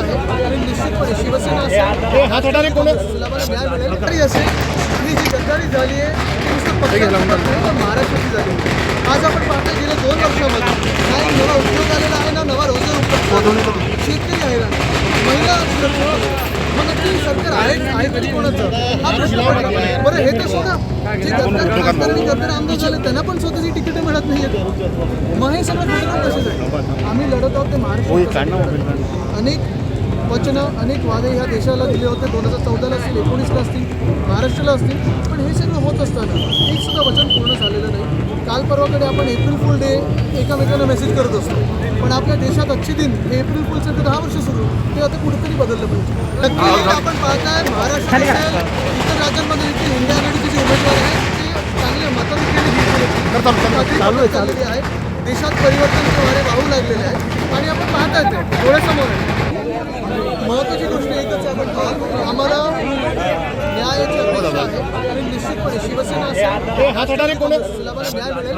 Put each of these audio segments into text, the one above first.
आहे आणि निश्चितपणे शिवसेना असेल ही जी गद्दारी झाली आहे ती नुसतं पक्षाची महाराष्ट्राची झाली आहे. आज आपण पाहतो गेल्या दोन वर्षामध्ये नाही नवा उद्योग आलेला आहे ना नवा रोजगार उपलब्ध शेतकरी आहे ना महिला आहे. मग नक्की सरकार आहे आहे तरी कोणाचं हा प्रश्न बरं हे तर सोडा जे गद्दार खासदार आणि गद्दार आमदार झाले त्यांना पण स्वतःची तिकीट मिळत नाही मग हे सगळं कसे जाईल आम्ही लढत आहोत ते महाराष्ट्र अनेक वचनं अनेक वादे ह्या देशाला दिले होते. दोन हजार चौदाला असतील एकोणीसला असतील महाराष्ट्राला असतील. पण हे सगळं होत असताना एक सुद्धा वचन पूर्ण झालेलं नाही. काल परवाकडे आपण एप्रिल फुल डे एकामेकांना मेसेज करत असतो. पण आपल्या देशात अच्छे दिन हे एप्रिल फुलचं ते दहा वर्ष सुरू. ते आता कुठेतरी बदललं पाहिजे. नक्की आपण पाहताय महाराष्ट्र इतर राज्यांमध्ये देखील इंडिया आघाडीचे जे उमेदवार आहेत. ते चांगल्या मताधिक्याने चालू चाललेली आहे देशात परिवर्तनाचे वारे वाहू लागलेले आहेत. आणि आपण पाहताय ते डोळ्यासमोर आहे. महत्वाची गोष्ट एकच आहे पण आम्हाला न्यायाची अपेक्षा आहे आणि निश्चितपणे शिवसेना न्याय मिळेल.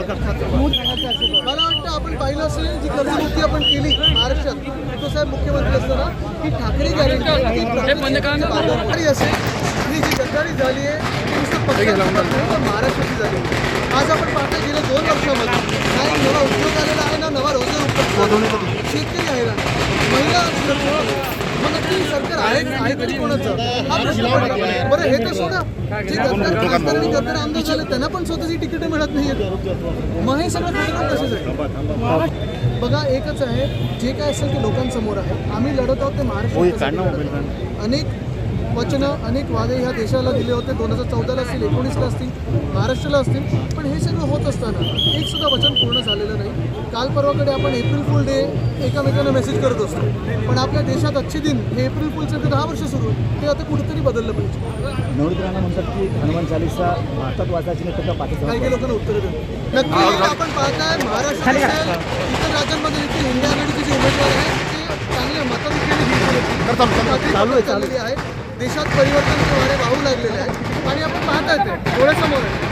मला वाटतं आपण पाहिलं असेल जी कर्जमुक्ती आपण केली महाराष्ट्रात तो साहेब मुख्यमंत्री असताना की ठाकरे गॅरंटी असेल. ही जी गद्दारी झाली आहे महाराष्ट्राची झाली. आज आपण पाहतो गेल्या दोन वर्षामध्ये नाही नवा उद्योग आलेला आहे ना नवा रोजगार उपलब्ध शेतकरी आहे ना महिला आहे. सरकार आहे आहे तरी कोणाचं? हा प्रश्न पडला. बरं हे तर सोडा. जे गद्दार खासदार आणि गद्दार आमदार झाले त्यांना पण स्वतःची तिकीट मिळत नाहीये मग हे सगळं कुठे कसे जाईल बघा एकच आहे जे काय असेल ते लोकांसमोर आहे. आम्ही लढत आहोत ते महाराष्ट्र अनेक वचनं अनेक वादे ह्या देशाला दिले होते. दोन हजार चौदाला असतील एकोणीसला असतील महाराष्ट्राला असतील. पण हे सगळं होत असताना एक सुद्धा वचन पूर्ण झालेलं नाही काल परवाकडे आपण एप्रिल फुल डे एकामेकांना मेसेज करत असतो. पण आपल्या देशात अच्छे दिन हे एप्रिल फुलचं ते दहा वर्ष सुरू ते आता कुठेतरी बदललं पाहिजे. नवनीत राणा म्हणतात की हनुमान चालीसा भारतात वाचायची नाही फक्त पाकिस्तान काही काही लोकांना उत्तरं देऊ नक्की आपण पाहताय महाराष्ट्र इतर राज्यांमध्ये देखील इंडिया आघाडीचे जे उमेदवार आहेत ते चांगल्या मताधिक्याने चालू आहे चाललेली आहे देशात परिवर्तनाचे वारे वाहू लागलेले आहेत. आणि आपण पाहताय ते डोळ्यासमोर आहे